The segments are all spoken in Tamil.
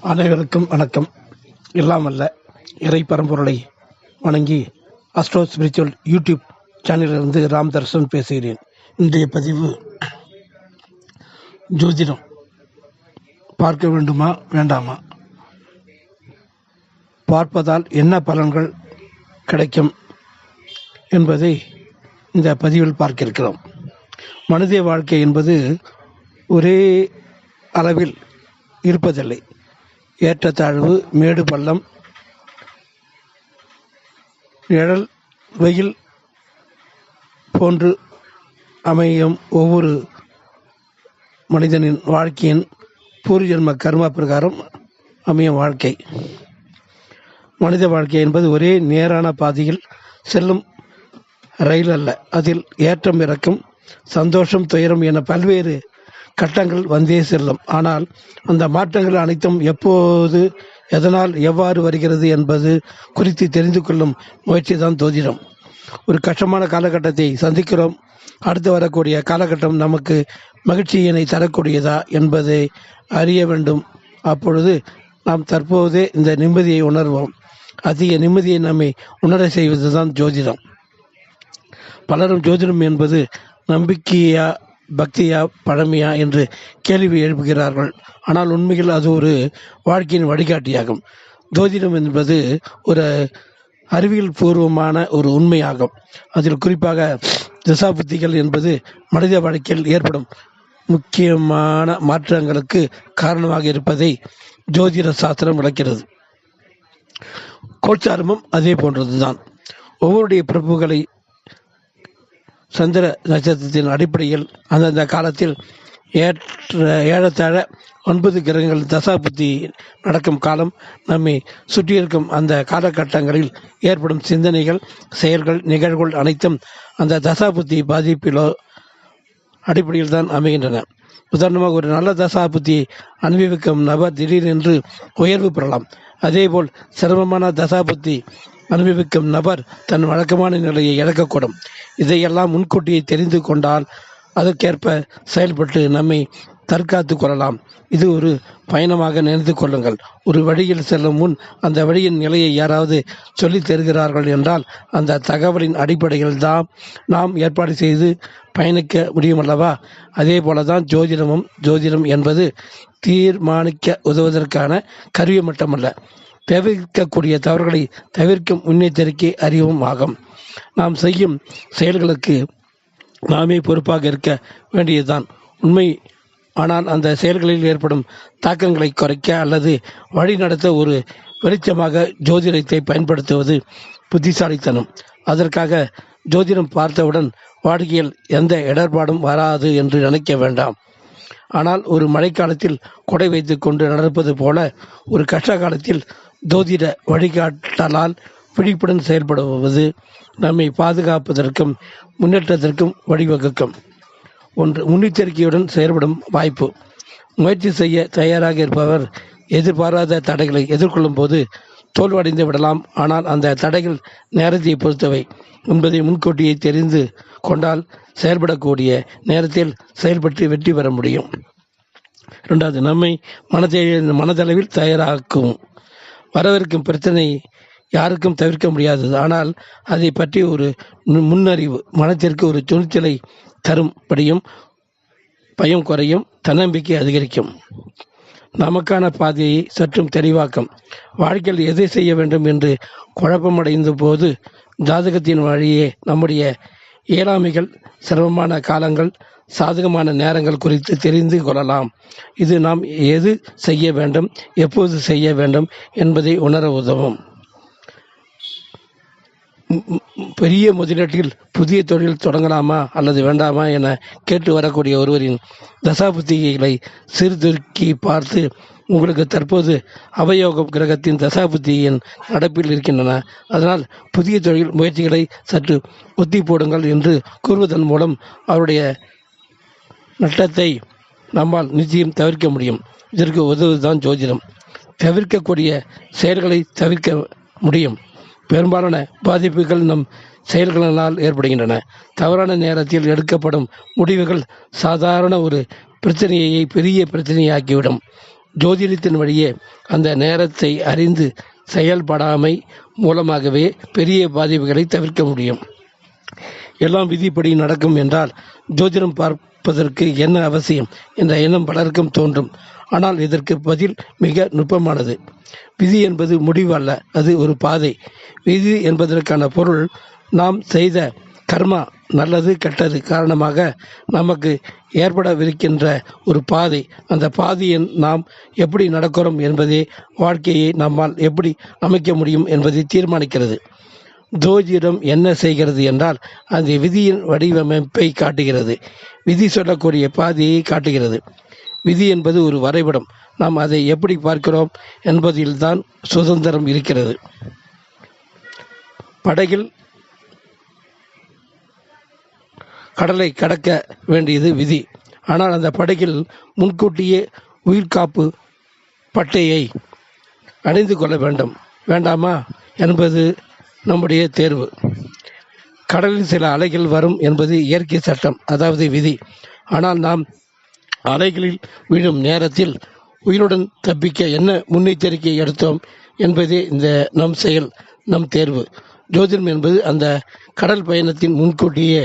அனைவருக்கும் வணக்கம். இல்லாமல்ல இறை பரம்பொருளை வணங்கி அஸ்ட்ரோ ஸ்பிரிச்சுவல் யூடியூப் சேனலிலிருந்து ராம் தர்ஷன் பேசுகிறேன். இன்றைய பதிவு ஜோதிடம். பார்க்க வேண்டுமா வேண்டாமா? பார்ப்பதால் என்ன பலன்கள் கிடைக்கும் என்பதை இந்த பதிவில் பார்க்க இருக்கிறோம் மனித வாழ்க்கை என்பது ஒரே அளவில் இருப்பதில்லை. ஏற்றத்தாழ்வு மேடு பள்ளம் நிழல் வெயில் போன்று அமையும் ஒவ்வொரு மனிதனின் வாழ்க்கையின் பூர்வஜன்ம கர்மா பிரகாரம் அமையும் வாழ்க்கை. மனித வாழ்க்கை என்பது ஒரே நேரான பாதையில் செல்லும் ரயில் அல்ல. அதில் ஏற்றம் இறக்கம் சந்தோஷம் துயரம் என பல்வேறு கட்டங்கள் வந்தே செல்லும். ஆனால் அந்த மாற்றங்கள் அனைத்தும் எப்போது எதனால் எவ்வாறு வருகிறது என்பது குறித்து தெரிந்து கொள்ளும் முயற்சி தான் ஜோதிடம் ஒரு கஷ்டமான காலகட்டத்தை சந்திக்கிறோம். அடுத்து வரக்கூடிய காலகட்டம் நமக்கு மகிழ்ச்சியினை தரக்கூடியதா என்பதை அறிய வேண்டும். அப்பொழுது நாம் தற்போதே இந்த நிம்மதியை உணர்வோம். அதிக நிம்மதியை நம்மை உணர செய்வதுதான் ஜோதிடம். பலரும் ஜோதிடம் என்பது நம்பிக்கையா பக்தியா பழமையா என்று கேள்வி எழுப்புகிறார்கள். ஆனால் உண்மையில் அது ஒரு வாழ்க்கையின் வழிகாட்டியாகும். ஜோதிடம் என்பது ஒரு அறிவியல் பூர்வமான ஒரு உண்மையாகும். அதில் குறிப்பாக திசாபுத்திகள் என்பது மனித வாழ்க்கையில் ஏற்படும் முக்கியமான மாற்றங்களுக்கு காரணமாக இருப்பதை ஜோதிட சாஸ்திரம் விளக்கிறது. கோச்சாரமும் அதே போன்றதுதான். ஒவ்வொருடைய பிறப்புகளை சந்திர நட்சத்திரத்தின் அடிப்படையில் அந்தந்த காலத்தில் ஏற்ற ஏறத்தாழ ஒன்பது கிரகங்கள் தசாபுத்தி நடக்கும் காலம். நம்மை சுற்றியிருக்கும் அந்த காலகட்டங்களில் ஏற்படும் சிந்தனைகள் செயல்கள் நிகழ்வுகள் அனைத்தும் அந்த தசாபுத்தி பாதிப்பிலோ அடிப்படையில் தான் அமைகின்றன. உதாரணமாக ஒரு நல்ல தசாபுத்தியை அனுபவிக்கும் நபர் திடீரென்று உயர்வு பெறலாம். அதேபோல் சிரமமான தசாபுத்தி அனுபவிக்கும் நபர் தன் வழக்கமான நிலையை இழக்கக்கூடும். இதையெல்லாம் முன்கூட்டியே தெரிந்து கொண்டால் அதற்கேற்ப செயல்பட்டு நம்மை தற்காத்து கொள்ளலாம். இது ஒரு பயணமாக நினைத்து கொள்ளுங்கள். ஒரு வழியில் செல்லும் முன் அந்த வழியின் நிலையை யாராவது சொல்லித் தருகிறார்கள் என்றால் அந்த தகவலின் அடிப்படையில் தான் நாம் ஏற்பாடு செய்து பயணிக்க முடியுமல்லவா? அதே போல தான் ஜோதிடமும் ஜோதிடம் என்பது தீர்மானிக்க உதவுவதற்கான கருவி மட்டுமல்ல. தவிர்க்கக்கூடிய தவறுகளை தவிர்க்கும் முன்னெச்சரிக்கை அறிவும் ஆகும். நாம் செய்யும் செயல்களுக்கு நாமே பொறுப்பாக இருக்க வேண்டியதுதான். உண்மை. ஆனால் அந்த செயல்களில் ஏற்படும் தாக்கங்களை குறைக்க அல்லது வழிநடத்த ஒரு வெளிச்சமாக ஜோதிடத்தை பயன்படுத்துவது புத்திசாலித்தனம். அதற்காக ஜோதிடம் பார்த்தவுடன் வாடிக்கையில் எந்த இடர்பாடும் வராது என்று நினைக்க வேண்டாம். ஆனால் ஒரு மழைக்காலத்தில் கொடை வைத்து கொண்டு நடப்பது போல ஒரு கஷ்ட காலத்தில் ஜோதிட வழிகாட்டலால் விழிப்புடன் செயல்படுவது நம்மை பாதுகாப்பதற்கும் முன்னேற்றத்திற்கும் வழிவகுக்கும். ஒன்று முன்னெச்சரிக்கையுடன் செயல்படும் வாய்ப்பு. முயற்சி செய்ய தயாராக இருப்பவர் எதிர்பாராத தடைகளை எதிர்கொள்ளும் போது தோல்வடைந்து விடலாம். ஆனால் அந்த தடைகள் நேரத்தை பொறுத்தவை. என்பதை முன்கூட்டியே தெரிந்து கொண்டால் செயல்படக்கூடிய நேரத்தில் செயல்பட்டு வெற்றி பெற முடியும். இரண்டாவது நம்மை மனதை மனதளவில் தயாராக்கும். வரவிருக்கும் பிரச்சனை யாருக்கும் தவிர்க்க முடியாதது. ஆனால் அதை பற்றி ஒரு முன்னறிவு மனத்திற்கு ஒரு துணிச்சலை தரும்படியும் பயம் குறையும் தன்னம்பிக்கை அதிகரிக்கும். நமக்கான பாதையை சற்றும் தெளிவாக்கம். வாழ்க்கையில் எதை செய்ய வேண்டும் என்று குழப்பமடைந்த போது ஜாதகத்தின் வழியே நம்முடைய இயலாமைகள் சிரமமான காலங்கள் சாதகமான நேரங்கள் குறித்து தெரிந்து கொள்ளலாம். இது நாம் எது செய்ய வேண்டும் எப்போது செய்ய வேண்டும் என்பதை உணர உதவும். பெரிய முதலீட்டில் புதிய தொழில் தொடங்கலாமா அல்லது வேண்டாமா என கேட்டு வரக்கூடிய ஒருவரின் தசாபுத்திகளை சீர்தூக்கி பார்த்து உங்களுக்கு தற்போது அவயோகம் கிரகத்தின் தசாபுத்தியின் நடப்பில் இருக்கின்றன. அதனால் புதிய தொழில் முயற்சிகளை சற்று ஒத்தி போடுங்கள் என்று கூறுவதன் மூலம் அவருடைய நட்டத்தை நம்மால் நிச்சயம் தவிர்க்க முடியும். இதற்கு உதவுதான் ஜோதிடம். தவிர்க்கக்கூடிய செயல்களை தவிர்க்க முடியும். பெரும்பாலான பாதிப்புகள் நம் செயல்களினால் ஏற்படுகின்றன. தவறான நேரத்தில் எடுக்கப்படும் முடிவுகள் சாதாரண ஒரு பிரச்சனையை பெரிய பிரச்சனையாக்கிவிடும். ஜோதிடத்தின் வழியே அந்த நேரத்தை அறிந்து செயல்படாமை மூலமாகவே பெரிய பாதிப்புகளை தவிர்க்க முடியும். எல்லாம் விதிப்படி நடக்கும் என்றால் ஜோதிடம் பார்ப்பதற்கு என்ன அவசியம் என்ற எண்ணம் பலருக்கும் தோன்றும். ஆனால் இதற்கு பதில் மிக நுட்பமானது. விதி என்பது முடிவு அல்ல அது ஒரு பாதை. விதி என்பதற்கான பொருள் நாம் செய்த கர்மா நல்லது கெட்டது காரணமாக நமக்கு ஏற்படவிருக்கின்ற ஒரு பாதை. அந்த பாதையின் நாம் எப்படி நடக்கிறோம் என்பதே வாழ்க்கையை நம்மால் எப்படி அமைக்க முடியும் என்பதை தீர்மானிக்கிறது. ஜோதிடம் என்ன செய்கிறது என்றால் அந்த விதியின் வடிவமைப்பை காட்டுகிறது. விதி சொல்லக்கூடிய பாதையை காட்டுகிறது. விதி என்பது ஒரு வரைபடம். நாம் அதை எப்படி பார்க்கிறோம் என்பதில்தான் சுதந்திரம் இருக்கிறது. படகில் கடலை கடக்க வேண்டியது விதி. ஆனால் அந்த படகில் முன்கூட்டியே உயிர்காப்பு பட்டையை அணிந்து கொள்ள வேண்டும். வேண்டாமா என்பது நம்முடைய தேர்வு. கடலில் சில அலைகள் வரும் என்பது இயற்கை சட்டம் அதாவது விதி. ஆனால் நாம் அலைகளில் விழும் நேரத்தில் உயிருடன் தப்பிக்க என்ன முன்னெச்சரிக்கை எடுத்தோம் என்பதே இந்த நம் செயல் நம் தேர்வு. ஜோதிடம் என்பது அந்த கடல் பயணத்தின் முன்கூட்டியே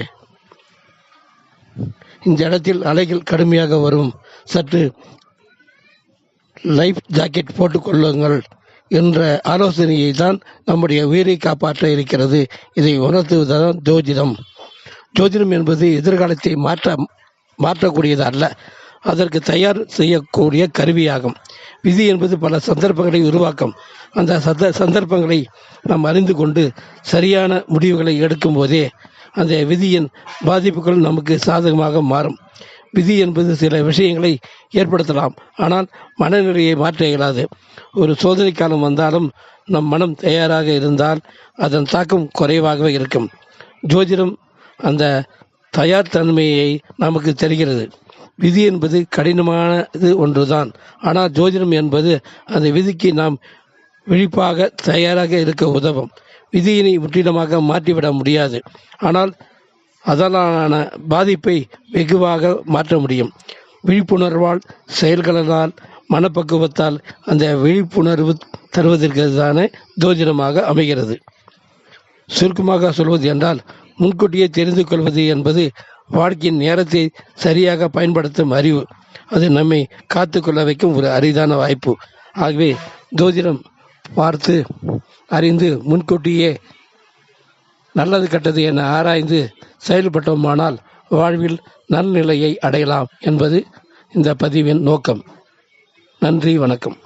இந்த இடத்தில் அலைகள் கடுமையாக வரும். சற்று லைஃப் ஜாக்கெட் போட்டுக்கொள்ளுங்கள் என்ற ஆலோசனையை தான் நம்முடைய உயிரை காப்பாற்ற இருக்கிறது. இதை உணர்த்துவதுதான் ஜோதிடம். ஜோதிடம் என்பது எதிர்காலத்தை மாற்ற மாற்றக்கூடியது அல்ல. அதற்கு தயார் செய்யக்கூடிய கருவியாகும். விதி என்பது பல சந்தர்ப்பங்களை உருவாக்கும். அந்த சந்த சந்தர்ப்பங்களை நாம் அறிந்து கொண்டு சரியான முடிவுகளை எடுக்கும் போதே அந்த விதியின் பாதிப்புகள் நமக்கு சாதகமாக மாறும். விதி என்பது சில விஷயங்களை ஏற்படுத்தலாம். ஆனால் மனநிலையை மாற்ற இயலாது. ஒரு சோதனை காலம் வந்தாலும் நம் மனம் தயாராக இருந்தால் அதன் தாக்கம் குறைவாகவே இருக்கும். ஜோதிடம் அந்த தயார் தன்மையை நமக்கு தெரிகிறது. விதி என்பது கடினமானது ஒன்றுதான். ஆனால் ஜோதிடம் என்பது அந்த விதிக்கு நாம் விழிப்பாக தயாராக இருக்க உதவும். விதியினை முற்றிலுமாக மாற்றிவிட முடியாது. ஆனால் அதனாலான பாதிப்பை வெகுவாக மாற்ற முடியும். விழிப்புணர்வால் செயல்களால் மனப்பக்குவத்தால் அந்த விழிப்புணர்வு தருவதற்கு தானே அமைகிறது. சுருக்கமாக சொல்வது என்றால் முன்கூட்டியே தெரிந்து கொள்வது என்பது வாழ்க்கையின் நேரத்தை சரியாக பயன்படுத்தும் அறிவு. அது நம்மை காத்துக்கொள்ள வைக்கும் ஒரு அரிதான வாய்ப்பு. ஆகவே ஜோதிடம் பார்த்து அறிந்து முன்கூட்டியே நல்லது கெட்டது என ஆராய்ந்து செயல்பட்டோமானால் வாழ்வில் நல்நிலையை அடையலாம் என்பது இந்த பதிவின் நோக்கம். நன்றி வணக்கம்.